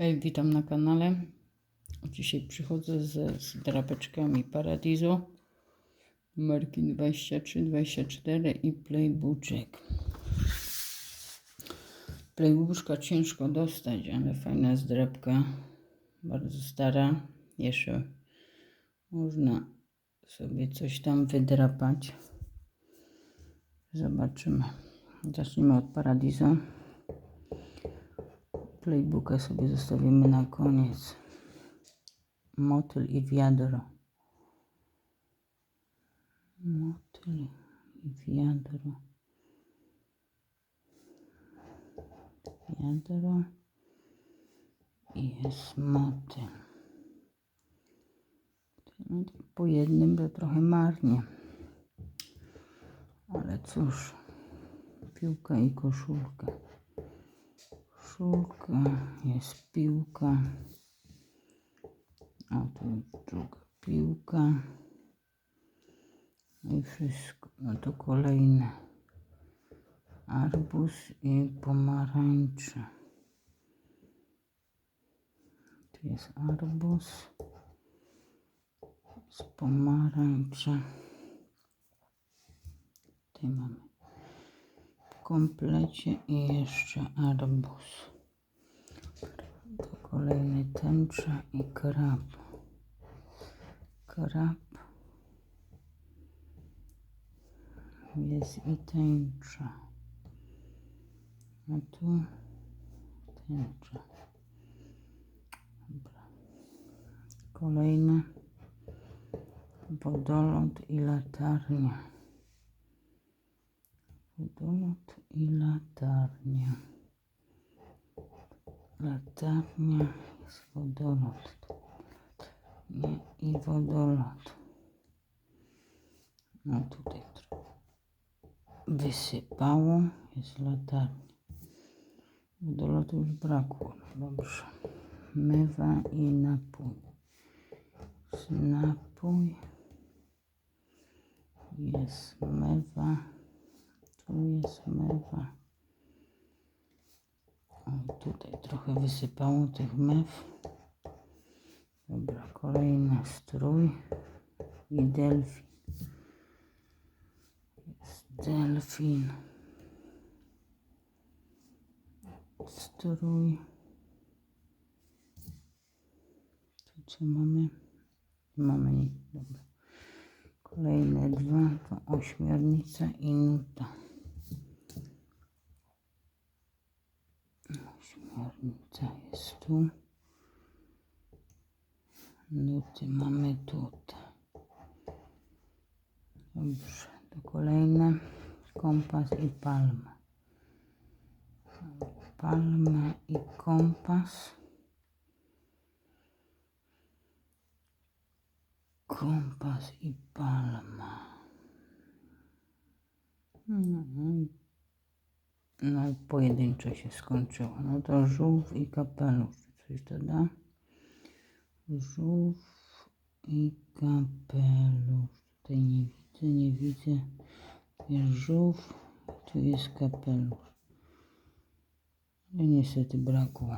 Hej, witam na kanale. Dzisiaj przychodzę ze z drapeczkami Paradiso. Numerki 23, 24 i Playbuczek. Playbuczka ciężko dostać, ale fajna zdrapka. Bardzo stara. Jeszcze można sobie coś tam wydrapać. Zobaczymy. Zacznijmy od Paradiso. Playbooka sobie zostawimy na koniec. Motyl i wiadro. Motyl i wiadro. Wiadro. I jest motyl. Po jednym to trochę marnie. Ale cóż. Piłka i koszulka koszulka, jest piłka, a tu druga piłka i wszystko. No to kolejne arbuz i pomarańcze. Tu jest arbuz z pomarańcze. Tutaj mamy w komplecie i jeszcze arbuz. Kolejny tęcza i krab. Krab. Jest i tęcza. A tu tęcza. Dobra. Kolejne. Wodolot i latarnia. Wodolot i latarnia. Latarnia jest wodolot. Nie, i wodolot. No tutaj wysypało. Jest latarnia. Wodolotu już brakło. Dobrze. Mywa i napój. Jest napój. Jest mewa. Tu jest mewa. Tutaj trochę wysypało tych mew. Dobra, kolejny strój i delfin. Jest delfin. Strój. Tu co mamy? Mamy nic. Dobra. Kolejne dwa to ośmiornica i nuta. Ośmiornica jest tu. Nuty mamy tutaj. Dobrze, to kolejne. Kompas i palma. Palma i kompas. Kompas i palma. No, no i pojedynczo się skończyło. No to żółw i kapelusz. Coś to da? Żółw i kapelusz. Tutaj nie widzę, nie widzę. Tu jest żółw, tu jest kapelusz. No niestety brakło.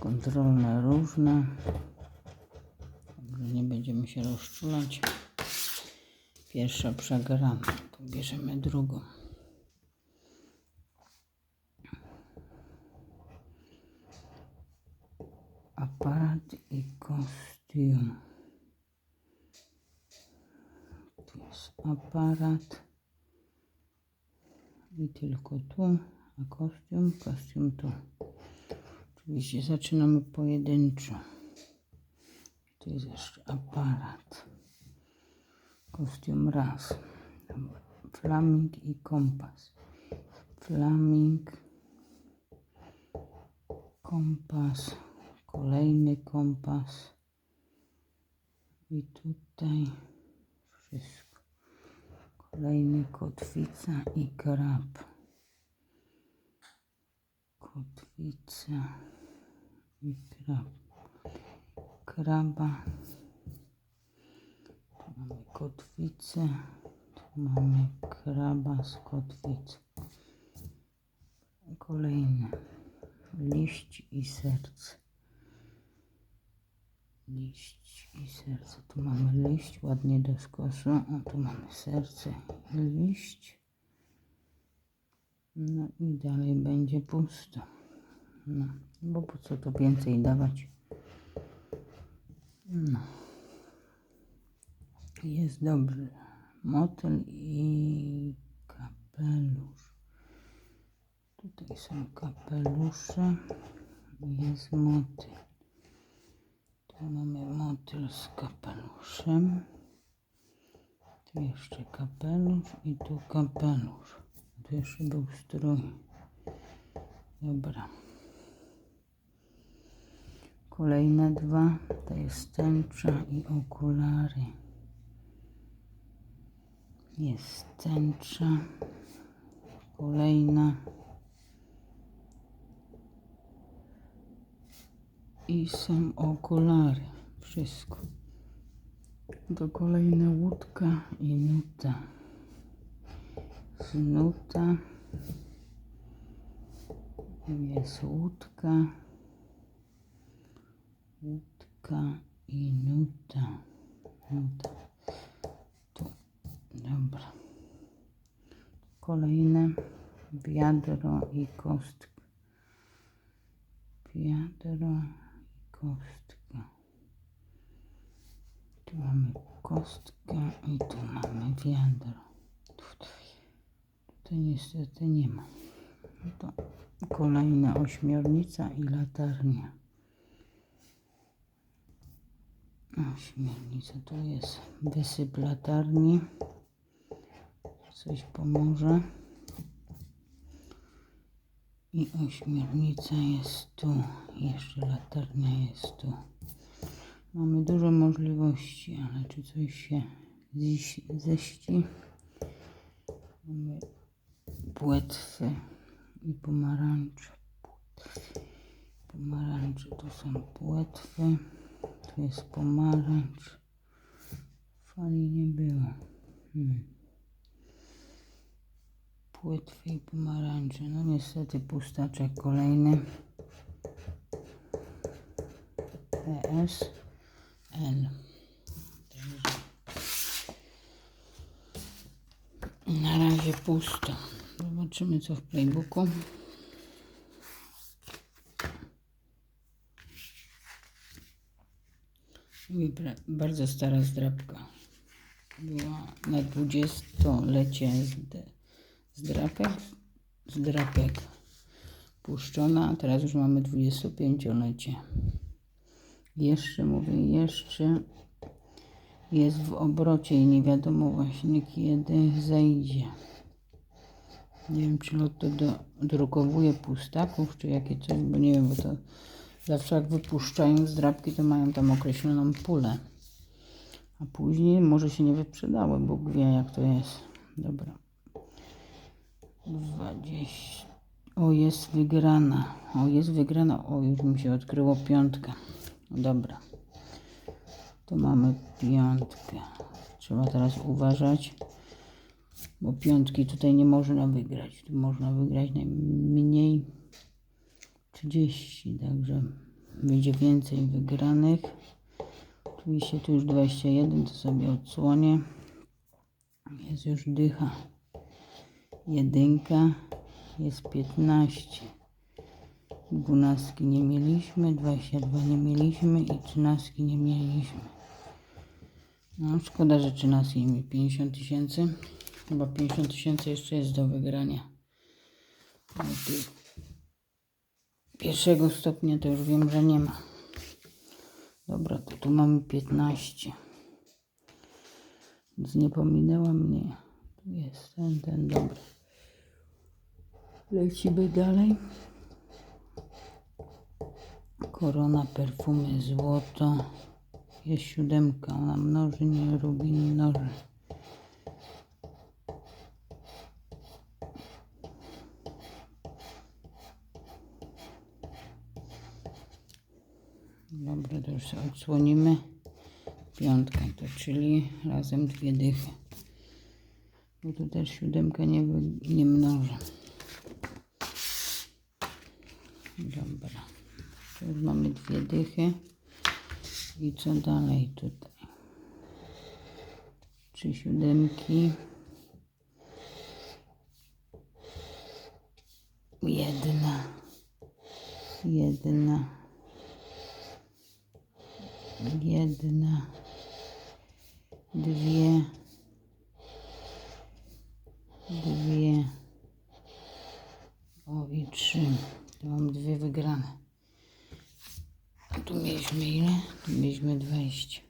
Kontrolne różne. Dobrze, nie będziemy się rozczulać. Pierwsza przegrana, to bierzemy drugą. Aparat i kostium. Tu jest aparat. I tylko tu, a kostium, kostium tu. Oczywiście zaczynamy pojedynczo. Tu jest jeszcze aparat. Kostium raz. Flaming i kompas. Flaming. Kompas. Kolejny kompas. I tutaj wszystko. Kolejny kotwica i krab. Kotwica i krab. Kraba. Mamy kotwicę. Tu mamy kraba z kotwicą. Kolejny liść i serce. Liść i serce. Tu mamy liść ładnie do skosu, a tu mamy serce i liść. No i dalej będzie pusto. No, bo po co to więcej dawać? No. Jest dobry motyl i kapelusz. Tutaj są kapelusze. Jest motyl. Tu mamy motyl z kapeluszem. Tu jeszcze kapelusz i tu kapelusz. Tu jeszcze był strój. Dobra. Kolejne dwa to jest tęcza i okulary. Jest tęcza. Kolejna. I są okulary. Wszystko. To kolejna łódka i nuta. Z nuta. Jest łódka. Łódka i nuta. Nuta. Tu. Dobra. Kolejne wiadro i kostka. Wiadro i kostka. Tu mamy kostkę i tu mamy wiadro. Tutaj, tutaj niestety nie ma. No to kolejna ośmiornica i latarnia. Ośmiornica to jest wysyp latarni. Coś pomoże. I ośmiornica jest tu. Jeszcze latarnia jest tu. Mamy dużo możliwości, ale czy coś się ześci? Mamy płetwy i pomarańcze. Pomarańcze to są płetwy. Tu jest pomarańcz. Fali nie było. Płetwy i pomarańcze. No niestety pustaczek kolejny. PS L. Także Na razie pusto. Zobaczymy co w playbooku. Bardzo stara zdrabka. Była na 20-lecie zd- zdrapek, zdrapek puszczona, a teraz już mamy 25-lecie. Jeszcze mówię, jeszcze jest w obrocie i nie wiadomo właśnie kiedy zejdzie. Nie wiem, czy Lotto do, drukowuje pustaków, czy jakie coś, bo nie wiem, bo to zawsze jak wypuszczają zdrabki, to mają tam określoną pulę. A później może się nie wyprzedały, Bóg wie jak to jest. Dobra. 20. O, jest wygrana. O, jest wygrana. O, już mi się odkryło piątka. Dobra. Tu mamy piątkę. Trzeba teraz uważać, bo piątki tutaj nie można wygrać. Tu można wygrać najmniej 30, także będzie więcej wygranych. Oczywiście tu już 21, to sobie odsłonię. Jest już dycha. Jedynka, jest 15. Dwunastki nie mieliśmy, 22 nie mieliśmy i trzynastki nie mieliśmy. No szkoda, że trzynastki nie mieli 50 tysięcy. Chyba 50 tysięcy jeszcze jest do wygrania. Tych pierwszego stopnia to już wiem, że nie ma. Dobra, to tu mamy 15. Nic nie pominęła mnie. Tu jest ten, ten, dobra. Lecimy dalej. Korona, perfumy, złoto. Jest siódemka, ona mnoży, nie rubin mnoży. Dobra, to już odsłonimy. Piątka to, czyli razem dwie dychy. Bo tu też siódemka nie, nie mnoży. To już mamy dwie dychy. I co dalej tutaj? Trzy siódemki. Jedna. Jedna. Jedna. Dwie. O i trzy. Tu mam dwie wygrane. A tu mieliśmy ile? Mieliśmy 20.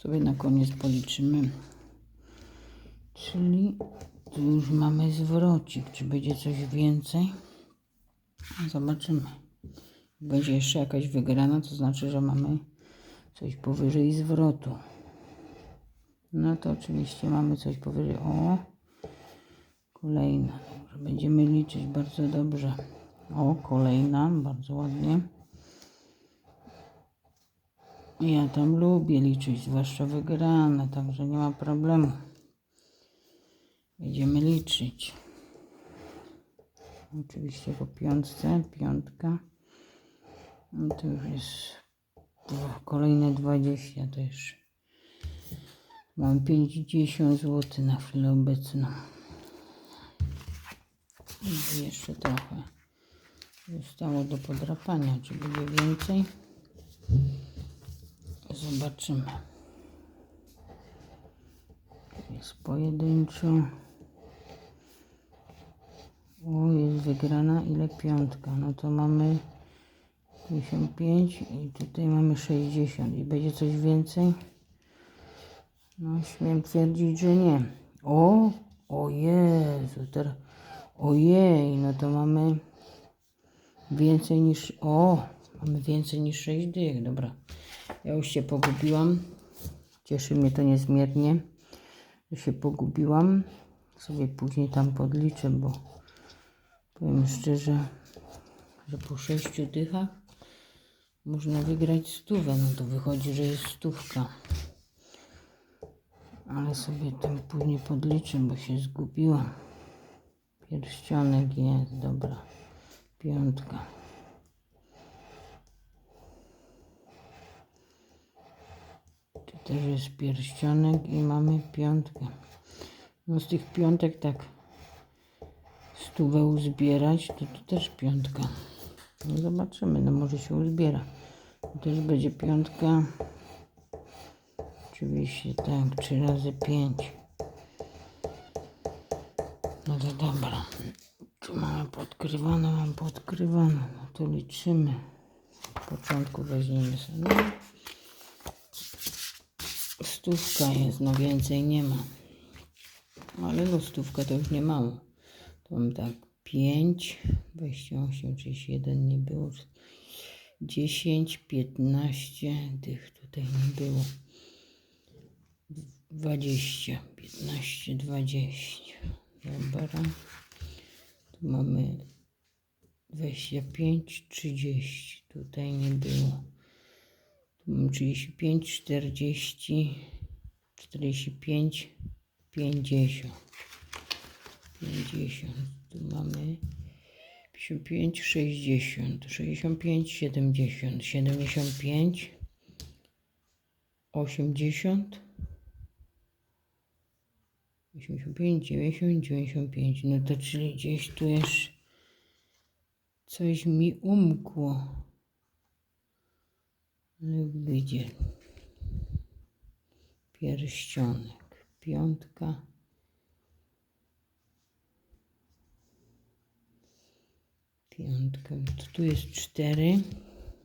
Sobie na koniec policzymy. Czyli tu już mamy zwrocik. Czy będzie coś więcej? Zobaczymy. Będzie jeszcze jakaś wygrana, to znaczy, że mamy coś powyżej zwrotu. No to oczywiście mamy coś powyżej. O, kolejna. Będziemy liczyć bardzo dobrze. O, kolejna, bardzo ładnie. Ja tam lubię liczyć, zwłaszcza wygrane, także nie ma problemu. Będziemy liczyć. Oczywiście po piątce, piątka. No to już jest kolejne 20 też. Mam 50 zł na chwilę obecną. I jeszcze trochę zostało do podrapania. Czy będzie więcej? Zobaczymy. Jest pojedynczo. O, jest wygrana. Ile piątka? No to mamy 55 i tutaj mamy 60. I będzie coś więcej? No, śmiem twierdzić, że nie. O, o Jezu, teraz. Ojej, no to mamy więcej niż. O, mamy więcej niż 6 dych, dobra. Ja już się pogubiłam. Cieszy mnie to niezmiernie, że się pogubiłam. Sobie później tam podliczę, bo powiem szczerze, że po 6 dychach można wygrać stówę. No to wychodzi, że jest stówka. Ale sobie tam później podliczę, bo się zgubiłam. Pierścionek jest, dobra. Piątka. Też jest pierścionek i mamy piątkę. No z tych piątek tak stówę uzbierać, to tu też piątka. No zobaczymy, no może się uzbiera. Tu też będzie piątka. Oczywiście tak, 3 razy 5. No to dobra. Tu mamy podkrywane, mam podkrywane. No to liczymy. W początku weźmiemy sobie. Stówka jest, no więcej nie ma. Ale no to już nie mało. To mam tak 5, 28, 31 nie było. 10, 15 tych tutaj nie było. 20, 15, 20. Dobra. Tu mamy 25, 30. Tutaj nie było. Tu mam 35, 40, 45, 50. 50. Tu mamy 55, 60, 65, 70, 75, 80, 85, 90, 95. No to czyli gdzieś tu jeszcze coś mi umkło. Ale gdzie? Pierścionek. Piątka. Piątka. Tu jest 4,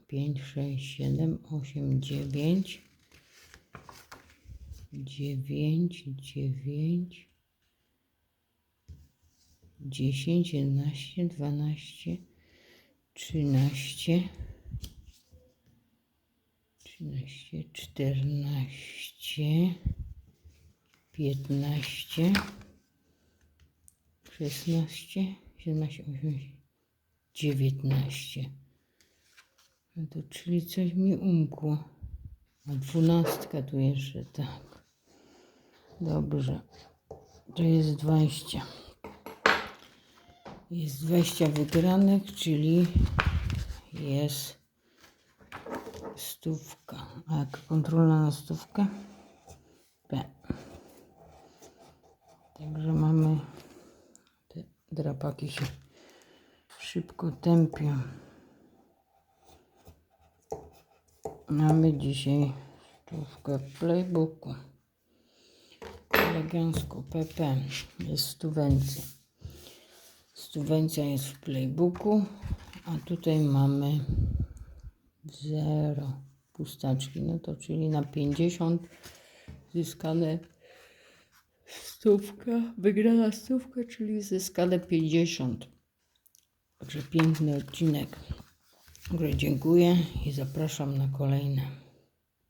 5, 6, 7, 8, 9. 9, 9, 10, 11, 12, 13, 13, 14, 15, 16, 17, 18, 19. No to czyli coś mi umkło. A dwunastka tu jeszcze, tak. Dobrze. To jest 20. Jest 20 wygranych, czyli jest stówka. A jak kontrola na stówkę? P. Także mamy te drapaki się szybko tępią. Mamy dzisiaj stówkę w playbooku. Elegancko PP jest stuwencja. Stuwencja jest w playbooku, a tutaj mamy 0 pustaczki. No to czyli na 50 zyskane stówka, wygrana stówka, czyli zyskane 50. Także piękny odcinek. Także dziękuję i zapraszam na kolejne.